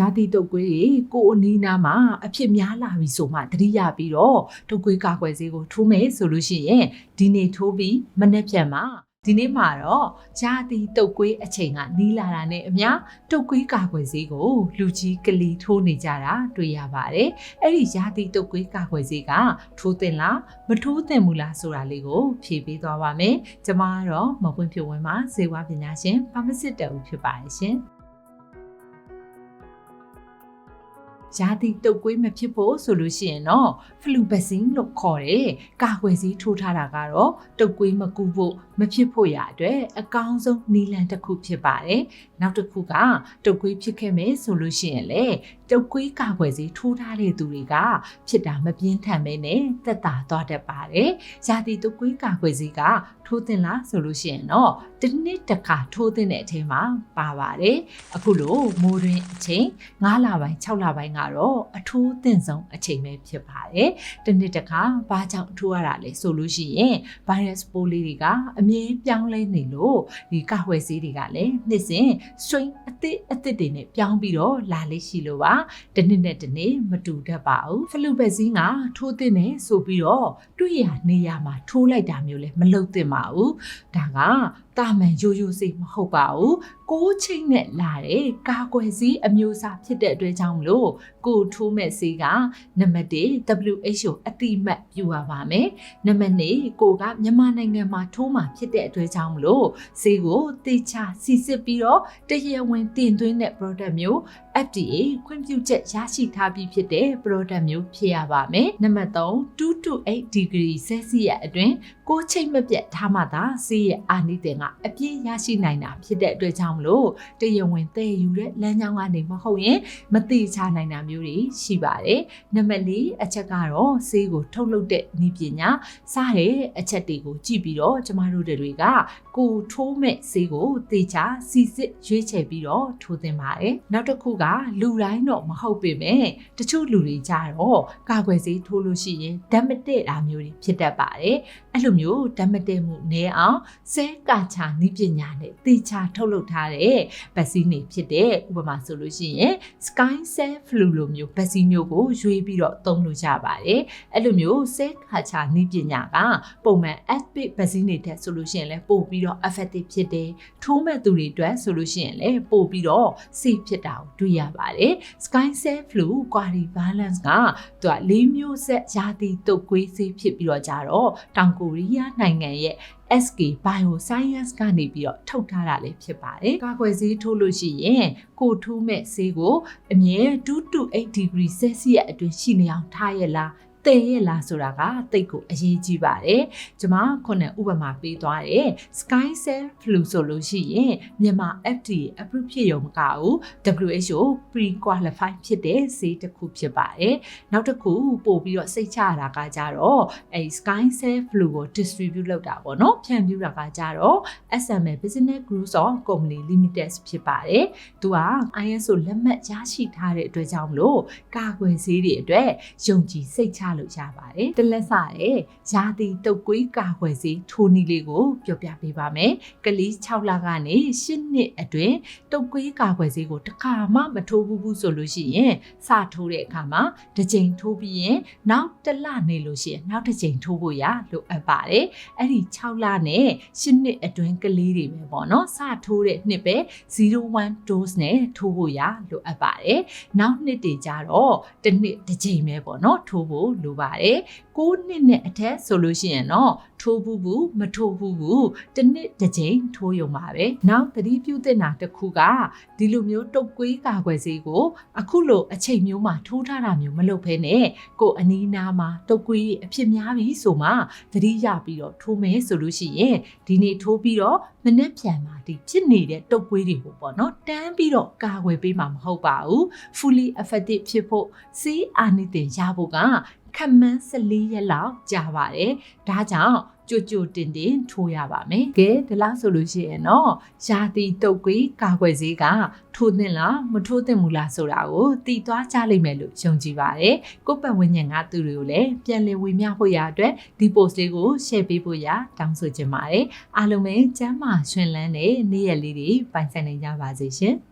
ရှားတိတုတ်ကွေးတွေကိုအနီးနားမှာအဖြစ်များလာပြီဆိုမှတတိယပြီးတော့တုတ်ကွေးကာကွယ်ဆေးကိုထိုးမယ်ဆိုလို့ရှိရင်ဒီနေ့ထိုးပြီးမနေ့ပြန်မှာဒီနေ့မှာတော့ဂျာတိတုတ်ကွေးအချိန်ကနီးလာတာနဲ့အမျှတုတ်ကွေးကာကွယ်ဆေးကိုလူကြီးကလေးထိုးနေကြတာတွေ့ရပါတယ်။အဲ့ဒီဂျာတိတုတ်ကွေးကာကွယ်ဆေးကထိုးတင်လားမထိုးတင်ဘူးလားဆိုတာလေးကိုဖြေပေးသွားပါမယ်။ကျွန်မကတော့မပွင့်ဖြိုဝင်းမှာဇေဝပညာရှင်ဖာမစစ်တအူဖြစ်ပါတယ်ရှင်။ ရာသီတုပ်ကွေးမဖြစ်ဖို့ဆိုလို့ရှိရင်တော့ဖလူဗက်ဆင်းလို့ခေါ်တယ်။ကာကွယ်ဆေးထိုးထားတာကတော့တုပ်ကွေးမကူဖို့မဖြစ်ဖို့ရအတွက်အကောင်းဆုံးနည်းလမ်းတစ်ခုဖြစ်ပါတယ်။နောက်တစ်ခုကတုပ်ကွေးဖြစ်ခဲ့မယ်ဆိုလို့ရှိရင်လေတုပ်ကွေးကာကွယ်ဆေးထိုးထားတဲ့သူတွေကဖြစ်တာမပြင်းထန်ပဲနဲ့သက်သာသွားတတ်ပါတယ်။ရာသီတုပ်ကွေးကာကွယ်ဆေးကထိုးတင်လားဆိုလို့ရှိရင်တော့တစ်နှစ်တစ်ခါထိုးတင်တဲ့အချိန်မှာပါပါတယ်။အခုလိုမိုးတွင်အချိန်9လပိုင်း6လပိုင်းကတော့အထိုးတင်ဆုံးအချိန်ပဲဖြစ်ပါတယ်။တစ်နှစ်တစ်ခါဘာကြောင့်ထိုးရတာလဲဆိုလို့ရှိရင် virus ပိုးလေးတွေကအမြဲပြောင်းလဲနေလို့ဒီကာကွယ်ဆေးတွေကလည်းနှစ်စဉ် strain အသစ်အသစ်တွေနဲ့ပြောင်းပြီးတော့လာလေးရှိလို့ပါတစ်နှစ်နဲ့တစ်နှစ်မတူတတ်ပါဘူးဖလူဘက်ဇင်းကထိုးတင်နေဆိုပြီးတော့တွေ့ရနေရမှာထိုးလိုက်တာမျိုးလည်းမလုပ်သင့်ပါဘူးဒါက တာမန်ရိုးရိုးစိတ်မဟုတ်ပါဘူးကိုးချိတ်နဲ့လာတဲ့ကာကွယ်ဆေးအမျိုးအစားဖြစ်တဲ့အတွက်ကြောင့်မလို့ကိုထိုးမဲ့ဆေးကနံပါတ်1 WHO အတိမတ်ပြုရပါမယ်နံပါတ်2ကိုကမြန်မာနိုင်ငံမှာထိုးမှာဖြစ်တဲ့အတွက်ကြောင့်မလို့ဆေးကိုတေချာစီစစ်ပြီးတော့တရားဝင်တင်သွင်းတဲ့ product မျိုး FDA ခွင့်ပြုချက်ရရှိထားပြီးဖြစ်တဲ့ product မျိုးဖြစ်ရပါမယ်နံပါတ်3 2 to 8 degree Celsius အတွင်းကိုချိတ်မပြတ်ထားမှသာဆေးရဲ့အာနိသင်ကအပြည့်ရရှိနိုင်တာဖြစ်တဲ့အတွက်ကြောင့်မလို့တရားဝင်တည်ယူတဲ့လမ်းကြောင်းကနေမဟုတ်ရင်မတိချနိုင်တာမျိုးတွေရှိပါတယ်နံပါတ်4အချက်ကတော့ဆေးကိုထုတ်လုပ်တဲ့နည်းပညာစားတဲ့အချက်တွေကိုကြည့်ပြီးတော့ကျမတို့တွေကကိုထိုးမဲ့ဆေးကိုတေချာစီစစ်ရွေးချယ်ပြီးတော့ထိုးသင့်ပါတယ်နောက်တစ်ခုကလူတိုင်းတော့မဟုတ်ပေမဲ့တချို့လူတွေကြတော့ကာကွယ်ဆေးထိုးလို့ရှိရင်ဓာတ်မတည့်တာမျိုးတွေဖြစ်တတ်ပါတယ်အဲ့လိုမျိုးဓာတ်မတည့်မှုနည်းအောင်ဆဲကာချာနည်းပညာနဲ့တေချာထုတ်လုပ်ထားတဲ့ဗက်ဆီနေဖြစ်တဲ့ဥပမာဆိုလို့ရှိရင် Sky Cell Flu လိုမျိုးဗက်ဆီမျိုးကိုရွေးပြီးတော့သုံးလို့ရပါတယ်အဲ့လိုမျိုးဆဲကာချာနည်းပညာကပုံမှန် active ဗက်ဆီနေတဲ့ဆိုလို့ရှိရင်လည်းပို့ပြီးတော့ effective ဖြစ်တယ်ထိုးမဲ့သူတွေအတွက်ဆိုလို့ရှိရင်လည်းပို့ပြီးတော့ safe ဖြစ်တာကိုတွေ့ရပါတယ် Sky Cell Flu Quadrivalence ကသူက၄မျိုးဆက်ရာသီတုပ်ကွေးဆေးဖြစ်ပြီးတော့ကြတော့တောင်ကိုရီးယားနိုင်ငံရဲ့ SK Bioscience ကနေပြီးတော့ထုတ်ထားတာလည်းဖြစ်ပါတယ်။ကာကွယ်ဆေးထိုးလို့ရှိရင်ကိုထိုးမဲ့ဆေးကိုအမြဲ2 to 8 degree Celsius အတွင်းရှိနေအောင်ထားရလား တည်ရဲ့လားဆိုတာကတိတ်ကိုအရေးကြီးပါတယ်။ကျွန်မခုနဥပမာပေးသွားတယ် Sky Cell Flu ဆိုလို့ရှိရင်မြန်မာ FDA approve ဖြစ်ရုံမကဘူး WHO pre-qualify ဖြစ်တဲ့ဆေးတစ်ခုဖြစ်ပါတယ်။နောက်တစ်ခုပို့ပြီးတော့စိတ်ချရတာကကြတော့အဲ Sky Cell Flu ကို distribute လုပ်တာပေါ့နော်။ဖြန့်ဖြူးတာကကြတော့ SMA Business Group of Company Limited ဖြစ်ပါတယ်။သူက ISO လက်မှတ်ရရှိထားတဲ့အတွက်ကြောင့်မလို့ကာကွယ်ဆေးတွေအတွက်ယုံကြည်စိတ်ချလို့ရပါတယ်တလက်စတဲ့ရာသီတုပ်ကွေးကာကွယ်ဆေးထိုးနည်းလေးကိုပြောပြပေးပါမယ်ကလေး6လကနေ10နှစ်အတွင်းတုပ်ကွေးကာကွယ်ဆေးကိုတစ်ခါမှမထိုးဘူးဘူးဆိုလို့ရှိရင်စထိုးတဲ့အခါမှာတစ်ကြိမ်ထိုးပြီးရင်နောက်တစ်လနေလို့ရှိရင်နောက်တစ်ကြိမ်ထိုးဖို့ရလိုအပ်ပါတယ်အဲ့ဒီ6လနဲ့10နှစ်အတွင်းကလေးတွေပဲပေါ့နော်စထိုးတဲ့နှစ်ပဲ01 dose နဲ့ထိုးဖို့ရလိုအပ်ပါတယ်နောက်နှစ်တွေကြတော့တစ်နှစ်တစ်ကြိမ်ပဲပေါ့နော်ထိုးဖို့လိုပါတယ်6နှစ်နဲ့အထက်ဆိုလို့ရှိရင်တော့ထိုးဘူးဘူးမထိုးဘူးဘူးတစ်နှစ်တစ်ကြိမ်ထိုးရုံပါပဲနောက်သတိပြုသင့်တာတစ်ခုကဒီလိုမျိုးတုတ်ကွေးကာကွယ်ဆေးကို အခုလိုအချိန်မျိုးမှာထိုးထားတာမျိုးမလုပ်ဘဲနဲ့ကိုအနီးနားမှာတုတ်ကွေးအဖြစ်များပြီဆိုမှသတိရပြီးတော့ထိုးမယ်ဆိုလို့ရှိရင်ဒီနေ့ထိုးပြီးတော့မနေ့ပြန်မှာဒီဖြစ်နေတဲ့တုတ်ကွေးတွေကိုပေါ့နော်တန်းပြီးတော့ကာကွယ်ပေးမှာမဟုတ်ပါဘူး fully effective ဖြစ်ဖို့ဆေးအာနိသင်ရဖို့ကခက်မှန်း14ရက်လောက်ကြာပါတယ်။ဒါကြောင့် ကြွကြွတင်တင်ထိုးရပါမယ်။ကဲဒီလားဆိုလို့ရှိရင်တော့ရာသီတုပ်ကွေးကာကွယ်ဆေးကထိုးသင့်လားမထိုးသင့်ဘူးလားဆိုတာကိုတည်သွားကြလိမ့်မယ်လို့ယုံကြည်ပါတယ်။ကိုယ့်ပတ်ဝန်းကျင်ကသူတွေကိုလည်းပြန်လည်ဝေမျှဖို့ရအတွက်ဒီ post လေးကို share ပေးဖို့ရတောင်းဆိုချင်ပါတယ်။အားလုံးပဲကျမ်းမာရှင်လန်းတဲ့နေ့ရက်လေးတွေပိုင်ဆိုင်နိုင်ကြပါစေရှင်။